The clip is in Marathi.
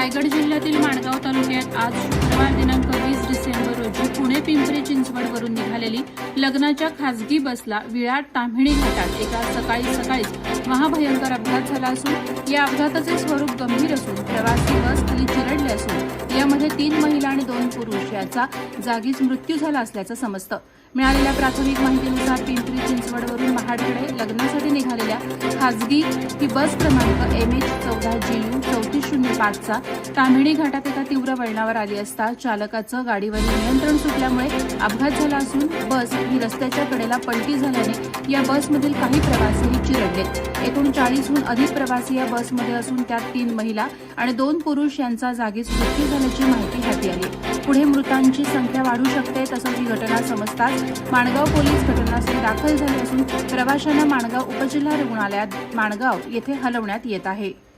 रायगड जिल्ह्यातील माणगाव तालुक्यात आज शुक्रवार दिनांक वीस डिसेंबर रोजी पुणे पिंपरी चिंचवडवरून निघालेली लग्नाच्या खासगी बसला विराट ताम्हिणी घाटात एका सकाळी सकाळीच महाभयंकर अपघात झाला असून या अपघाताचे स्वरूप गंभीर असून प्रवासी बस खाली चिरडले असून यामध्ये तीन महिला आणि दोन पुरुष याचा जागीच मृत्यू झाला असल्याचं समजतं. मिळालेल्या प्राथमिक माहितीनुसार पिंपरी चिंचवडवरून महाडकडे लग्नासाठी निघालेल्या खासगी ही बस क्रमांक एम एच चौदा जी यू चौतीस पाचचा. कामिणी घाटात एका तीव्र वळणावर आली असता चालकाचं गाडीवरील नियंत्रण सुटल्यामुळे अपघात झाला असून बस ही रस्त्याच्या कडेला पलटी झाल्याने या बसमधील काही प्रवासीही चिरडले. एकूण चाळीसहून अधिक प्रवासी या बसमध्ये असून त्यात तीन महिला आणि दोन पुरुष यांचा जागीच मृत्यू झाल्याची माहिती हाती आली. पुढे मृतांची संख्या वाढू शकते तसंच ही घटना समजताच माणगाव पोलीस घटनास्थळी दाखल झाले असून प्रवाशांना माणगाव उपजिल्हा रुग्णालयात माणगाव येथे हलवण्यात येत आहे.